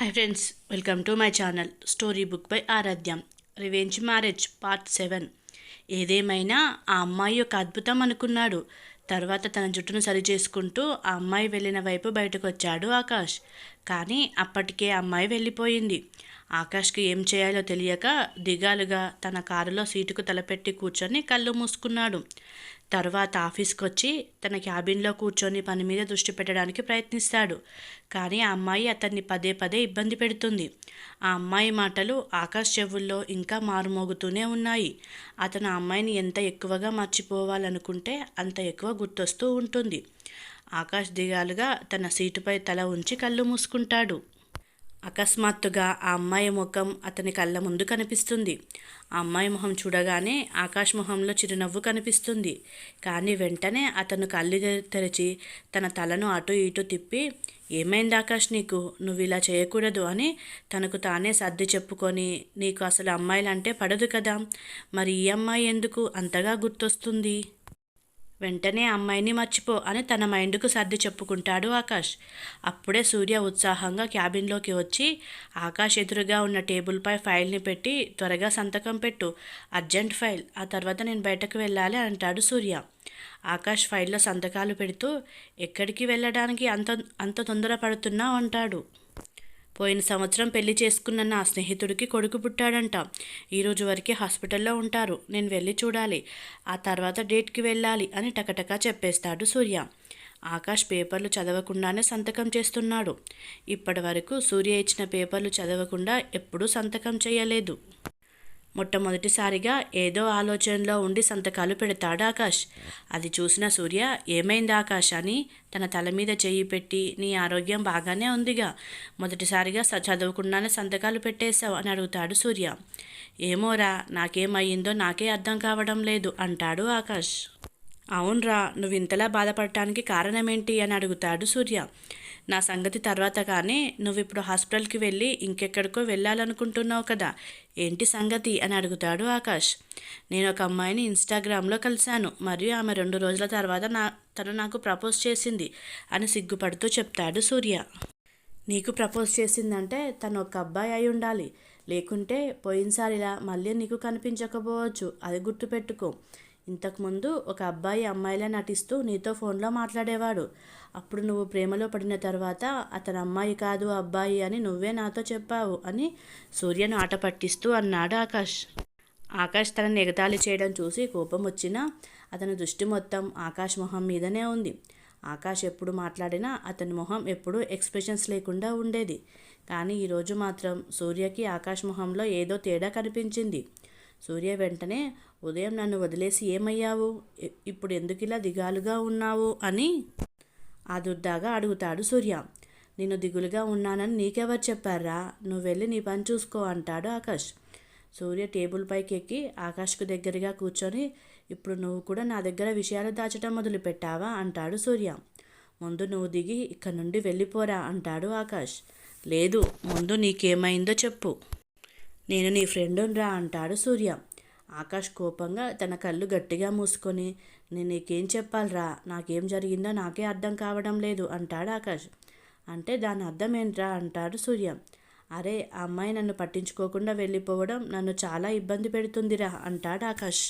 Hi friends welcome to my channel story book by Aradhyam revenge marriage part seven ఏదేమైనా ఆ అమ్మాయి ఒక అద్భుతం అనుకున్నాడు. తర్వాత తన జుట్టును సరి చేసుకుంటూ ఆ అమ్మాయి వెళ్ళిన వైపు బయటకు వచ్చాడు ఆకాష్. కానీ అప్పటికే ఆ అమ్మాయి వెళ్ళిపోయింది. ఆకాష్కి ఏం చేయాలో తెలియక దిగాలుగా తన కారులో సీటుకు తలపెట్టి కూర్చొని కళ్ళు మూసుకున్నాడు. తర్వాత ఆఫీస్కి వచ్చి తన క్యాబిన్లో కూర్చొని పని మీద దృష్టి పెట్టడానికి ప్రయత్నిస్తాడు. కానీ ఆ అమ్మాయి అతన్ని పదే పదే ఇబ్బంది పెడుతుంది. ఆ అమ్మాయి మాటలు ఆకాశ చెవుల్లో ఇంకా మారుమోగుతూనే ఉన్నాయి. అతను ఆ అమ్మాయిని ఎంత ఎక్కువగా మర్చిపోవాలనుకుంటే అంత ఎక్కువ గుర్తొస్తూ ఉంటుంది. ఆకాష్ దిగాలుగా తన సీటుపై తల ఉంచి కళ్ళు మూసుకుంటాడు. అకస్మాత్తుగా ఆ అమ్మాయి ముఖం అతని కళ్ళ ముందు కనిపిస్తుంది. ఆ అమ్మాయి మొహం చూడగానే ఆకాష్ మొహంలో చిరునవ్వు కనిపిస్తుంది. కానీ వెంటనే అతను కళ్ళు తెరిచి తన తలను అటు ఇటు తిప్పి ఏమైంది ఆకాష్ నీకు? నువ్వు ఇలా చేయకూడదు అని తనకు తానే సర్ది చెప్పుకొని నీకు అసలు అమ్మాయిలంటే పడదు కదా. మరి ఈ అమ్మాయి ఎందుకు అంతగా గుర్తొస్తుంది? వెంటనే అమ్మాయిని మర్చిపో అని తన మైండ్కు సర్ది చెప్పుకుంటాడు ఆకాష్. అప్పుడే సూర్య ఉత్సాహంగా క్యాబిన్లోకి వచ్చి ఆకాష్ ఎదురుగా ఉన్న టేబుల్పై ఫైల్ని పెట్టి త్వరగా సంతకం పెట్టు అర్జెంట్ ఫైల్ ఆ తర్వాత నేను బయటకు వెళ్ళాలి అంటాడు సూర్య. ఆకాష్ ఫైల్లో సంతకాలు పెడుతూ ఎక్కడికి వెళ్ళడానికి అంత అంత తొందరపడుతున్నావు అంటాడు. పోయిన సంవత్సరం పెళ్ళి చేసుకున్న నా స్నేహితుడికి కొడుకు పుట్టాడంట. ఈరోజు వరకే హాస్పిటల్లో ఉంటారు. నేను వెళ్ళి చూడాలి. ఆ తర్వాత డేట్కి వెళ్ళాలి అని టకటకా చెప్పేస్తాడు సూర్య. ఆకాష్ పేపర్లు చదవకుండానే సంతకం చేస్తున్నాడు. ఇప్పటి వరకు సూర్య ఇచ్చిన పేపర్లు చదవకుండా ఎప్పుడూ సంతకం చేయలేదు. మొట్టమొదటిసారిగా ఏదో ఆలోచనలో ఉండి సంతకాలు పెడతాడు ఆకాష్. అది చూసిన సూర్య ఏమైంది ఆకాష్ అని తన తల మీద చేయి పెట్టి నీ ఆరోగ్యం బాగానే ఉందిగా. మొదటిసారిగా చదువుకున్నానే చదవకుండానే సంతకాలు పెట్టేశావు అని అడుగుతాడు సూర్య. ఏమోరా నాకేమయ్యిందో నాకే అర్థం కావడం లేదు అంటాడు ఆకాష్. అవునరా నువ్వు ఇంతలా బాధపడటానికి కారణమేంటి అని అడుగుతాడు సూర్య. నా సంగతి తర్వాత కానీ నువ్వు ఇప్పుడు హాస్పిటల్కి వెళ్ళి ఇంకెక్కడికో వెళ్ళాలనుకుంటున్నావు కదా. ఏంటి సంగతి అని అడుగుతాడు ఆకాష్. నేను ఒక అమ్మాయిని ఇన్స్టాగ్రామ్లో కలిశాను. మరియు ఆమె రెండు రోజుల తర్వాత నా తను నాకు ప్రపోజ్ చేసింది అని సిగ్గుపడుతూ చెప్తాడు సూర్య. నీకు ప్రపోజ్ చేసిందంటే తను ఒక అబ్బాయి అయి ఉండాలి. లేకుంటే పోయినసారిలా మళ్ళీ నీకు కనిపించకపోవచ్చు. అది గుర్తుపెట్టుకో. ఇంతకుముందు ఒక అబ్బాయి అమ్మాయిలా నటిస్తూ నీతో ఫోన్లో మాట్లాడేవాడు. అప్పుడు నువ్వు ప్రేమలో పడిన తర్వాత అతను అమ్మాయి కాదు అబ్బాయి అని నువ్వే నాతో చెప్పావు అని సూర్యను ఆట పట్టిస్తూ అన్నాడు ఆకాష్. ఆకాష్ తనని ఎగతాళి చేయడం చూసి కోపం వచ్చినా అతని దృష్టి మొత్తం ఆకాష్ మొహం మీదనే ఉంది. ఆకాష్ ఎప్పుడు మాట్లాడినా అతని మొహం ఎప్పుడూ ఎక్స్ప్రెషన్స్ లేకుండా ఉండేది. కానీ ఈరోజు మాత్రం సూర్యకి ఆకాష్ మొహంలో ఏదో తేడా కనిపించింది. సూర్య వెంటనే ఉదయం నన్ను వదిలేసి ఏమయ్యావు? ఇప్పుడు ఎందుకు ఇలా దిగాలుగా ఉన్నావు? అని ఆదుర్దాగా అడుగుతాడు సూర్య. నేను దిగులుగా ఉన్నానని నీకెవరు చెప్పారా? నువ్వు వెళ్ళి నీ పని చూసుకో అంటాడు ఆకాష్. సూర్య టేబుల్ పైకి ఎక్కి ఆకాష్కు దగ్గరగా కూర్చొని ఇప్పుడు నువ్వు కూడా నా దగ్గర విషయాలు దాచడం మొదలుపెట్టావా? అంటాడు సూర్య. ముందు నువ్వు దిగి ఇక్కడ నుండి వెళ్ళిపోరా అంటాడు ఆకాష్. లేదు ముందు నీకేమైందో చెప్పు. నేను నీ ఫ్రెండురా అంటాడు సూర్య. ఆకాష్ కోపంగా తన కళ్ళు గట్టిగా మూసుకొని నేను నీకేం చెప్పాలిరా? నాకేం జరిగిందో నాకే అర్థం కావడం లేదు అంటాడు ఆకాష్. అంటే దాని అర్థం ఏంట్రా? అంటాడు సూర్య. అరే ఆ అమ్మాయి నన్ను పట్టించుకోకుండా వెళ్ళిపోవడం నన్ను చాలా ఇబ్బంది పెడుతుందిరా అంటాడు ఆకాష్.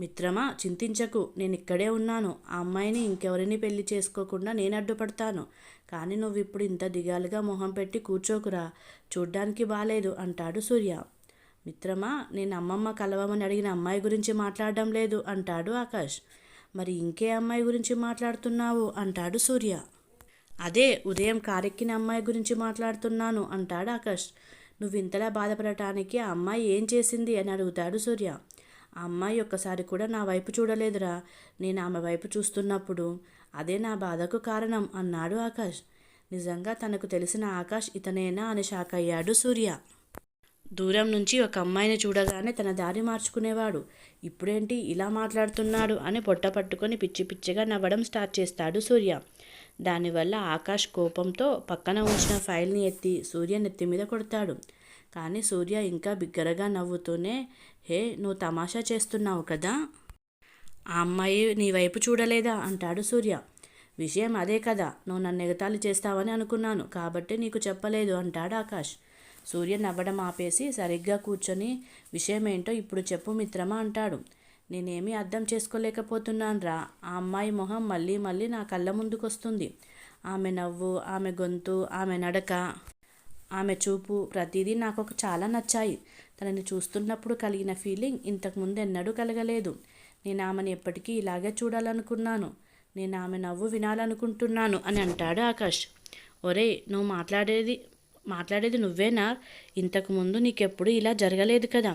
మిత్రమా చింతించకు. నేను ఇక్కడే ఉన్నాను. ఆ అమ్మాయిని ఇంకెవరిని పెళ్ళి చేసుకోకుండా నేను అడ్డుపడతాను. కానీ నువ్వు ఇప్పుడు ఇంత దిగాలుగా మొహం పెట్టి కూర్చోకురా. చూడ్డానికి బాలేదు అంటాడు సూర్య. మిత్రమా నేను అమ్మమ్మ కలవమని అడిగిన అమ్మాయి గురించి మాట్లాడడం లేదు అంటాడు ఆకాష్. మరి ఇంకే అమ్మాయి గురించి మాట్లాడుతున్నావు అంటాడు సూర్య. అదే ఉదయం కారెక్కిన అమ్మాయి గురించి మాట్లాడుతున్నాను అంటాడు ఆకాష్. నువ్వు ఇంతలా బాధపడటానికి ఆ అమ్మాయి ఏం చేసింది అని అడుగుతాడు సూర్య. ఆ అమ్మాయి ఒక్కసారి కూడా నా వైపు చూడలేదురా. నేను ఆమె వైపు చూస్తున్నప్పుడు అదే నా బాధకు కారణం అన్నాడు ఆకాష్. నిజంగా తనకు తెలిసిన ఆకాష్ ఇతనేనా అని షాక్ అయ్యాడు సూర్య. దూరం నుంచి ఒక అమ్మాయిని చూడగానే తన దారి మార్చుకునేవాడు. ఇప్పుడేంటి ఇలా మాట్లాడుతున్నాడు అని పొట్ట పట్టుకొని పిచ్చి పిచ్చిగా నవ్వడం స్టార్ట్ చేస్తాడు సూర్య. దానివల్ల ఆకాష్ కోపంతో పక్కన ఉంచిన ఫైల్ని ఎత్తి సూర్య నెత్తి మీద కొడతాడు. కానీ సూర్య ఇంకా బిగ్గరగా నవ్వుతూనే హే నువ్వు తమాషా చేస్తున్నావు కదా? ఆ అమ్మాయి నీ వైపు చూడలేదా? అంటాడు సూర్య. విషయం అదే కదా నువ్వు నన్ను ఎగతాళి చేస్తావని అనుకున్నాను కాబట్టి నీకు చెప్పలేదు అంటాడు ఆకాష్. సూర్య నవ్వడం ఆపేసి సరిగ్గా కూర్చొని విషయం ఏంటో ఇప్పుడు చెప్పు మిత్రమా? అంటాడు. నేనేమీ అర్థం చేసుకోలేకపోతున్నానురా ఆ అమ్మాయి మొహం మళ్ళీ మళ్ళీ నా కళ్ళ ముందుకొస్తుంది. ఆమె నవ్వు ఆమె గొంతు ఆమె నడక ఆమె చూపు ప్రతిదీ నాకు ఒక చాలా నచ్చాయి. తనని చూస్తున్నప్పుడు కలిగిన ఫీలింగ్ ఇంతకుముందు ఎన్నడూ కలగలేదు. నేను ఆమెను ఎప్పటికీ ఇలాగే చూడాలనుకున్నాను. నేను ఆమె నవ్వు వినాలనుకుంటున్నాను అని అంటాడు ఆకాష్. ఒరే నువ్వు మాట్లాడేది మాట్లాడేది నువ్వేనా ఇంతకుముందు నీకెప్పుడు ఇలా జరగలేదు కదా.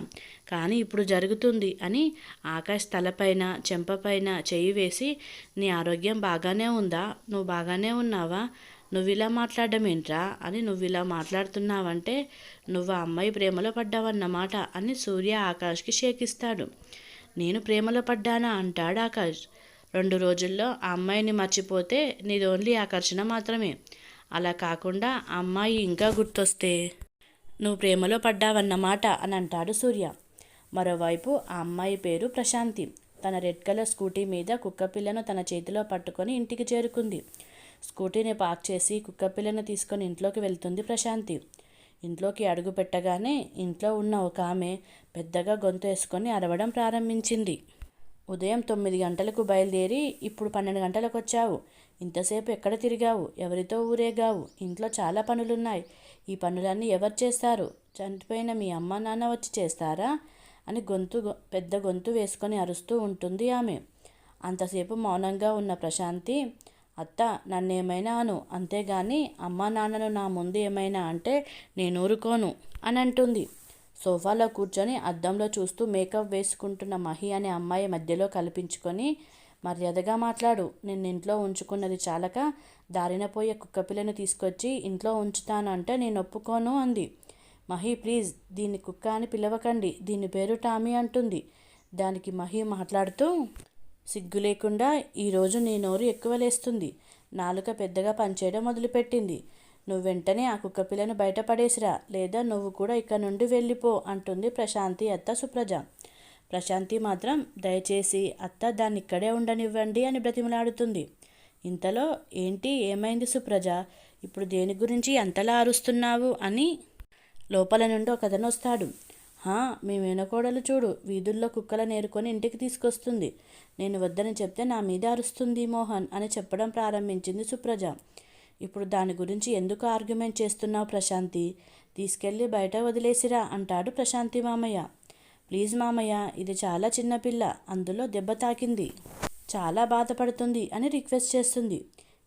కానీ ఇప్పుడు జరుగుతుంది అని ఆకాష్ తలపైన చెంపపైన చేయి వేసి నీ ఆరోగ్యం బాగానే ఉందా? నువ్వు బాగానే ఉన్నావా? నువ్వు ఇలా మాట్లాడడం ఏంట్రా? అని నువ్వు ఇలా మాట్లాడుతున్నావంటే నువ్వు ఆ అమ్మాయి ప్రేమలో పడ్డావన్నమాట అని సూర్య ఆకాష్కి షేకిస్తాడు. నేను ప్రేమలో పడ్డానా? అంటాడు ఆకాష్. రెండు రోజుల్లో ఆ అమ్మాయిని మర్చిపోతే నీది ఓన్లీ ఆకర్షణ మాత్రమే. అలా కాకుండా ఆ అమ్మాయి ఇంకా గుర్తొస్తే? నువ్వు ప్రేమలో పడ్డావన్నమాట అని అంటాడు సూర్య. మరోవైపు ఆ అమ్మాయి పేరు ప్రశాంతి. తన రెడ్ కలర్ స్కూటీ మీద కుక్కపిల్లను తన చేతిలో పట్టుకొని ఇంటికి చేరుకుంది. స్కూటీని పార్క్ చేసి కుక్కపిల్లను తీసుకొని ఇంట్లోకి వెళ్తుంది ప్రశాంతి. ఇంట్లోకి అడుగు పెట్టగానే ఇంట్లో ఉన్న ఒక ఆమె పెద్దగా గొంతు వేసుకొని అరవడం ప్రారంభించింది. ఉదయం తొమ్మిది గంటలకు బయలుదేరి ఇప్పుడు పన్నెండు గంటలకు వచ్చావు ఇంతసేపు ఎక్కడ తిరిగావు? ఎవరితో ఊరేగావు? ఇంట్లో చాలా పనులున్నాయి. ఈ పనులన్నీ ఎవరు చేస్తారు? చనిపోయిన మీ అమ్మ నాన్న వచ్చి చేస్తారా? అని గొంతు పెద్ద గొంతు వేసుకొని అరుస్తూ ఉంటుంది ఆమె. అంతసేపు మౌనంగా ఉన్న ప్రశాంతి అత్త నన్నేమైనాను? అంతేగాని అమ్మా నాన్నను నా ముందు ఏమైనా అంటే నేను ఊరుకోను అని అంటుంది. సోఫాలో కూర్చొని అద్దంలో చూస్తూ మేకప్ వేసుకుంటున్న మహి అనే అమ్మాయి మధ్యలో కల్పించుకొని మర్యాదగా మాట్లాడు నిన్ను ఇంట్లో ఉంచుకున్నది చాలక దారిన పోయే కుక్కపిల్లను తీసుకొచ్చి ఇంట్లో ఉంచుతాను అంటే నేను ఒప్పుకోను అంది. మహి ప్లీజ్ దీన్ని కుక్క అని పిలవకండి దీని పేరు టామీ అంటుంది. దానికి మహి మాట్లాడుతూ సిగ్గు లేకుండా ఈరోజు నీ నోరు ఎక్కువ లేస్తుంది. నాలుక పెద్దగా పనిచేయడం మొదలుపెట్టింది. నువ్వు వెంటనే ఆ కుక్కపిల్లను బయటపడేసిరా లేదా నువ్వు కూడా ఇక్కడ నుండి వెళ్ళిపో అంటుంది ప్రశాంతి అత్త సుప్రజ. ప్రశాంతి మాత్రం దయచేసి అత్త దాన్ని ఇక్కడే ఉండనివ్వండి అని బ్రతిమలాడుతుంది. ఇంతలో ఏంటి ఏమైంది సుప్రజ? ఇప్పుడు దేని గురించి అంతలా అరుస్తున్నావు? అని లోపల నుండి ఒకతను వస్తాడు. మీ మేనకోడలు చూడు వీధుల్లో కుక్కల నేరుకొని ఇంటికి తీసుకొస్తుంది. నేను వద్దని చెప్తే నా మీద అరుస్తుంది మోహన్ అని చెప్పడం ప్రారంభించింది సుప్రజ. ఇప్పుడు దాని గురించి ఎందుకు ఆర్గ్యుమెంట్ చేస్తున్నావు ప్రశాంతి? తీసుకెళ్ళి బయట వదిలేసిరా అంటాడు ప్రశాంతి మామయ్య. ప్లీజ్ మామయ్య ఇది చాలా చిన్న పిల్ల అందులో దెబ్బ తాకింది. చాలా బాధపడుతుంది అని రిక్వెస్ట్ చేస్తుంది.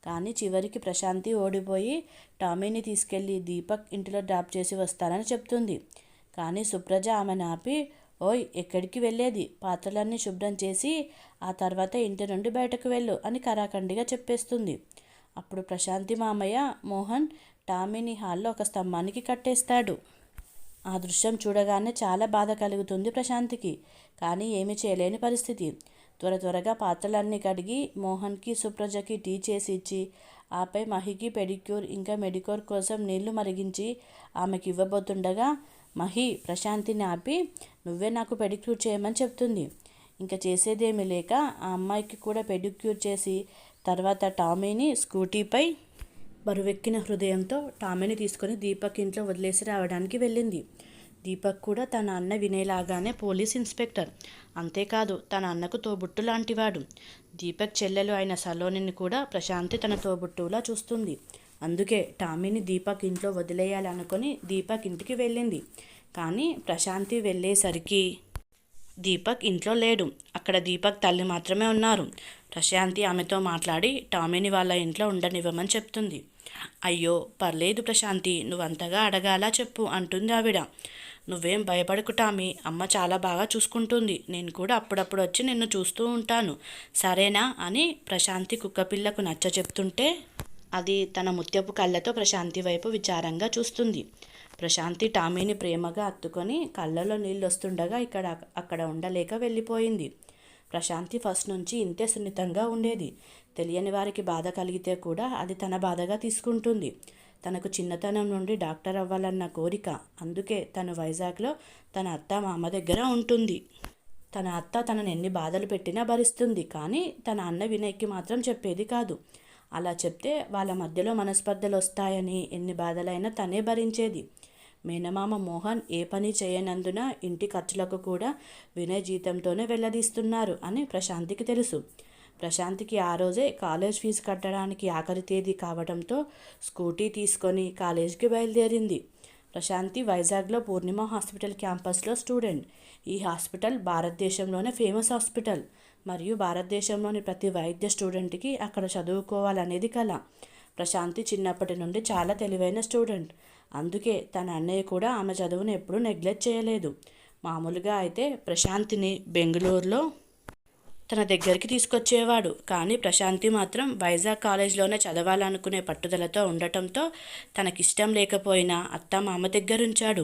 కానీ చివరికి ప్రశాంతి ఓడిపోయి టామీని తీసుకెళ్ళి దీపక్ ఇంటిలో డ్రాప్ చేసి వస్తానని చెప్తుంది. కానీ సుప్రజ ఆమెను ఆపి ఓయ్ ఎక్కడికి వెళ్ళేది? పాత్రలన్నీ శుభ్రం చేసి ఆ తర్వాత ఇంటి నుండి బయటకు వెళ్ళు అని కరాఖండిగా చెప్పేస్తుంది. అప్పుడు ప్రశాంతి మామయ్య మోహన్ టామీని హాల్లో ఒక స్తంభానికి కట్టేస్తాడు. ఆ దృశ్యం చూడగానే చాలా బాధ కలుగుతుంది ప్రశాంతికి కానీ ఏమీ చేయలేని పరిస్థితి. త్వర త్వరగా పాత్రలన్నీ కడిగి మోహన్కి సుప్రజకి టీ చేసి ఇచ్చి ఆపై మహికి పెడిక్యూర్ ఇంకా మెడికోర్ కోసం నీళ్ళు మరిగించి ఆమెకి ఇవ్వబోతుండగా మహి ప్రశాంతిని ఆపి నువ్వే నాకు పెడిక్యూర్ చేయమని చెప్తుంది. ఇంకా చేసేదేమీ లేక ఆ అమ్మాయికి కూడా పెడిక్యూర్ చేసి తర్వాత టామీని స్కూటీపై బరువెక్కిన హృదయంతో టామీని తీసుకొని దీపక్ ఇంట్లో వదిలేసి రావడానికి వెళ్ళింది. దీపక్ కూడా తన అన్న వినేలాగానే పోలీస్ ఇన్స్పెక్టర్. అంతేకాదు తన అన్నకు తోబుట్టు లాంటివాడు. దీపక్ చెల్లెలు అయిన సలోనిని కూడా ప్రశాంతి తన తోబుట్టులా చూస్తుంది. అందుకే టామీని దీపక్ ఇంట్లో వదిలేయాలనుకొని దీపక్ ఇంటికి వెళ్ళింది. కానీ ప్రశాంతి వెళ్ళేసరికి దీపక్ ఇంట్లో లేడు. అక్కడ దీపక్ తల్లి మాత్రమే ఉన్నారు. ప్రశాంతి ఆమెతో మాట్లాడి టామీని వాళ్ళ ఇంట్లో ఉండనివ్వమని చెప్తుంది. అయ్యో పర్లేదు ప్రశాంతి నువ్వంతగా అడగాలా చెప్పు అంటుంది ఆవిడ. నువ్వేం భయపడకు టామీ అమ్మ చాలా బాగా చూసుకుంటుంది. నేను కూడా అప్పుడప్పుడు వచ్చి నిన్ను చూస్తూ ఉంటాను. సరేనా అని ప్రశాంతి కుక్కపిల్లకు నచ్చ చెప్తుంటే అది తన ముత్యపు కళ్ళతో ప్రశాంతి వైపు విచారంగా చూస్తుంది. ప్రశాంతి టామీని ప్రేమగా అత్తుకొని కళ్ళలో నీళ్ళు వస్తుండగా ఇక్కడ అక్కడ ఉండలేక వెళ్ళిపోయింది. ప్రశాంతి ఫస్ట్ నుంచి ఇంతే సున్నితంగా ఉండేది. తెలియని వారికి బాధ కలిగితే కూడా అది తన బాధగా తీసుకుంటుంది. తనకు చిన్నతనం నుండి డాక్టర్ అవ్వాలన్న కోరిక. అందుకే తను వైజాగ్లో తన అత్త మామ దగ్గర ఉంటుంది. తన అత్త తనని ఎన్ని బాధలు పెట్టినా భరిస్తుంది. కానీ తన అన్న వినయ్కి మాత్రం చెప్పేది కాదు. అలా చెప్తే వాళ్ళ మధ్యలో మనస్పర్ధలు వస్తాయని ఎన్ని బాధలైనా తనే భరించేది. మేనమామ మోహన్ ఏ పని చేయనందున ఇంటి ఖర్చులకు కూడా వినయ్ జీతంతోనే వెళ్ళదీస్తున్నారు అని ప్రశాంతికి తెలుసు. ప్రశాంతికి ఆ రోజే కాలేజ్ ఫీజు కట్టడానికి ఆఖరి తేదీ కావడంతో స్కూటీ తీసుకొని కాలేజీకి బయలుదేరింది. ప్రశాంతి వైజాగ్లో పూర్ణిమ హాస్పిటల్ క్యాంపస్లో స్టూడెంట్. ఈ హాస్పిటల్ భారతదేశంలోనే ఫేమస్ హాస్పిటల్. మరియు భారతదేశంలోని ప్రతి వైద్య స్టూడెంట్కి అక్కడ చదువుకోవాలనేది కళ ప్రశాంతి చిన్నప్పటి నుండి చాలా తెలివైన స్టూడెంట్. అందుకే తన అన్నయ్య కూడా ఆమె చదువును ఎప్పుడూ నెగ్లెక్ట్ చేయలేదు. మామూలుగా అయితే ప్రశాంతిని బెంగళూరులో తన దగ్గరికి తీసుకొచ్చేవాడు. కానీ ప్రశాంతి మాత్రం వైజాగ్ కాలేజ్లోనే చదవాలనుకునే పట్టుదలతో ఉండటంతో తనకిష్టం లేకపోయినా అత్త మామ దగ్గరుంచాడు.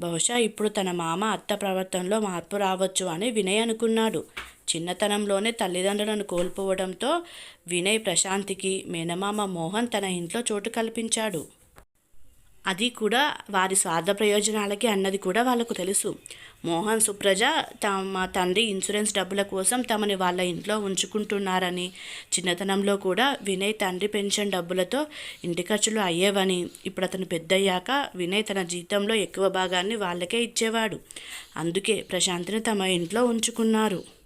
బహుశా ఇప్పుడు తన మామ అత్త ప్రవర్తనలో మార్పు రావచ్చు అని వినయ్ అనుకున్నాడు. చిన్నతనంలోనే తల్లిదండ్రులను కోల్పోవడంతో వినయ్ ప్రశాంతికి మేనమామ మోహన్ తన ఇంట్లో చోటు కల్పించాడు. అది కూడా వారి స్వార్థ ప్రయోజనాలకి అన్నది కూడా వాళ్ళకు తెలుసు. మోహన్ సుప్రజ తమ తండ్రి ఇన్సూరెన్స్ డబ్బుల కోసం తమని వాళ్ళ ఇంట్లో ఉంచుకుంటున్నారని చిన్నతనంలో కూడా వినయ్ తండ్రి పెన్షన్ డబ్బులతో ఇంటి ఖర్చులు అయ్యేవని ఇప్పుడు అతను పెద్దయ్యాక వినయ్ తన జీతంలో ఎక్కువ భాగాన్ని వాళ్ళకే ఇచ్చేవాడు. అందుకే ప్రశాంతిని తమ ఇంట్లో ఉంచుకున్నారు.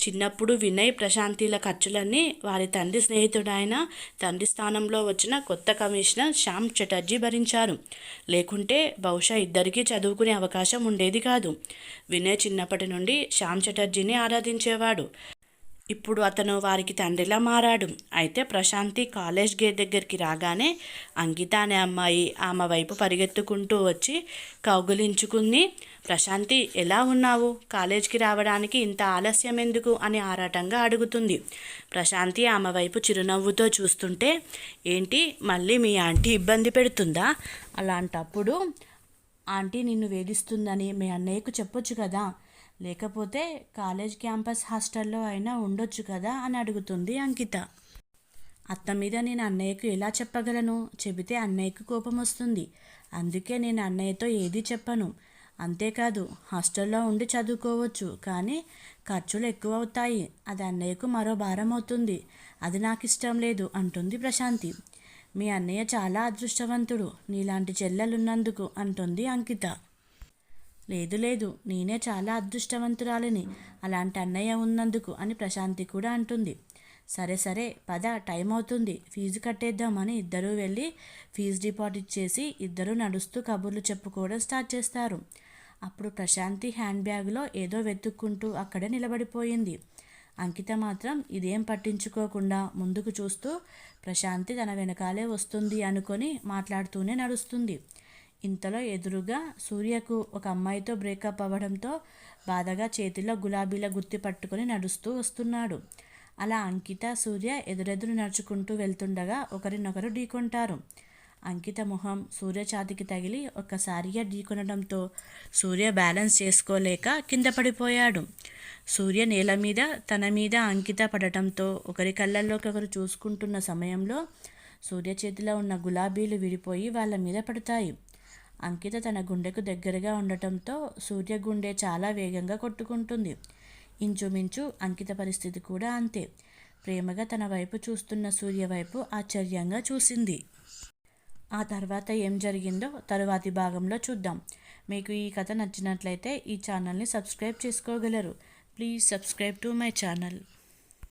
చిన్నప్పుడు వినయ్ ప్రశాంతిల ఖర్చులన్నీ వారి తండ్రి స్నేహితుడైన తండ్రి స్థానంలో వచ్చిన కొత్త కమిషనర్ శ్యామ్ చటర్జీ భరించారు. లేకుంటే బహుశా ఇద్దరికీ చదువుకునే అవకాశం ఉండేది కాదు. వినయ్ చిన్నప్పటి నుండి శ్యామ్ చటర్జీని ఆరాధించేవాడు. ఇప్పుడు అతను వారికి తండ్రిలా మారాడు. అయితే ప్రశాంతి కాలేజ్ గేట్ దగ్గరికి రాగానే అంకిత అనే అమ్మాయి ఆమె వైపు పరిగెత్తుకుంటూ వచ్చి కౌగులించుకుంది. ప్రశాంతి ఎలా ఉన్నావు? కాలేజ్కి రావడానికి ఇంత ఆలస్యం ఎందుకు? అని ఆరాటంగా అడుగుతుంది. ప్రశాంతి ఆమె వైపు చిరునవ్వుతో చూస్తుంటే ఏంటి మళ్ళీ మీ ఆంటీ ఇబ్బంది పెడుతుందా? అలాంటప్పుడు ఆంటీ నిన్ను వేధిస్తుందని మీ అన్నయ్యకు చెప్పొచ్చు కదా? లేకపోతే కాలేజ్ క్యాంపస్ హాస్టల్లో అయినా ఉండొచ్చు కదా అని అడుగుతుంది అంకిత. అత్త మీద నేను అన్నయ్యకు ఎలా చెప్పగలను? చెబితే అన్నయ్యకు కోపం వస్తుంది. అందుకే నేను అన్నయ్యతో ఏది చెప్పను. అంతేకాదు హాస్టల్లో ఉండి చదువుకోవచ్చు కానీ ఖర్చులు ఎక్కువ అవుతాయి అది అన్నయ్యకు మరో భారం అవుతుంది. అది నాకు ఇష్టం లేదు అంటుంది ప్రశాంతి. మీ అన్నయ్య చాలా అదృష్టవంతుడు. నీలాంటి చెల్లెలున్నందుకు అంటుంది అంకిత. లేదు లేదు నేనే చాలా అదృష్టవంతురాలిని. అలాంటి అన్నయ్య ఉన్నందుకు అని ప్రశాంతి కూడా అంటుంది. సరే సరే పద టైం అవుతుంది. ఫీజు కట్టేద్దామని ఇద్దరూ వెళ్ళి ఫీజు డిపాజిట్ చేసి ఇద్దరూ నడుస్తూ కబుర్లు చెప్పుకోవడం స్టార్ట్ చేస్తారు. అప్పుడు ప్రశాంతి హ్యాండ్ బ్యాగ్లో ఏదో వెతుక్కుంటూ అక్కడే నిలబడిపోయింది. అంకిత మాత్రం ఇదేం పట్టించుకోకుండా ముందుకు చూస్తూ ప్రశాంతి తన వెనకాలే వస్తుంది అనుకొని మాట్లాడుతూనే నడుస్తుంది. ఇంతలో ఎదురుగా సూర్యకు ఒక అమ్మాయితో బ్రేకప్ అవ్వడంతో బాధగా చేతిలో గులాబీల గుత్తి పట్టుకొని నడుస్తూ వస్తున్నాడు. అలా అంకిత సూర్య ఎదురెదురు నడుచుకుంటూ వెళ్తుండగా ఒకరినొకరు ఢీకొంటారు. అంకిత మొహం సూర్య ఛాతికి తగిలి ఒక్కసారిగా ఢీకొనడంతో సూర్య బ్యాలెన్స్ చేసుకోలేక కింద పడిపోయాడు. సూర్య నేల మీద తన మీద అంకిత పడటంతో ఒకరి కళ్ళల్లోకి ఒకరు చూసుకుంటున్న సమయంలో సూర్య చేతిలో ఉన్న గులాబీలు విడిపోయి వాళ్ళ మీద పడతాయి. అంకిత తన గుండెకు దగ్గరగా ఉండటంతో సూర్య గుండె చాలా వేగంగా కొట్టుకుంటుంది. ఇంచుమించు అంకిత పరిస్థితి కూడా అంతే. ప్రేమగా తన వైపు చూస్తున్న సూర్య వైపు ఆశ్చర్యంగా చూసింది. ఆ తర్వాత ఏం జరిగిందో తరువాతి భాగంలో చూద్దాం. మీకు ఈ కథ నచ్చినట్లయితే ఈ ఛానల్ని సబ్స్క్రైబ్ చేసుకోగలరు. Please subscribe to my channel.